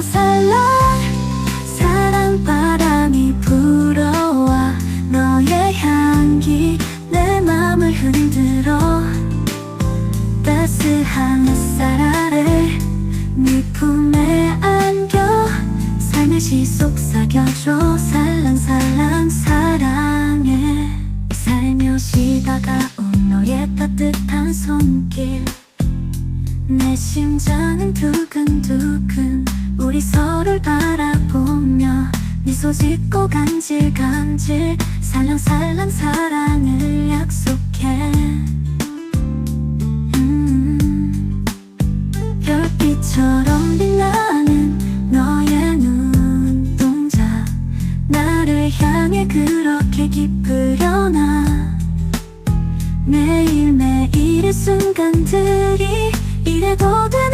살랑살랑 사랑 바람이 불어와 너의 향기 내 맘을 흔들어. 따스한 햇살 아래 네 품에 안겨 살며시 속삭여줘. 살랑살랑 사랑해. 살며시 다가온 너의 따뜻한 손길. 내 심장은 두근두근 우리 서로를 바라보며 미소 짓고 간질간질 살랑살랑 사랑을 약속해. 음, 별빛처럼 빛나는 너의 눈동자. 나를 향해 그렇게 기쁘려나? 매일매일의 순간들이 이래도 돼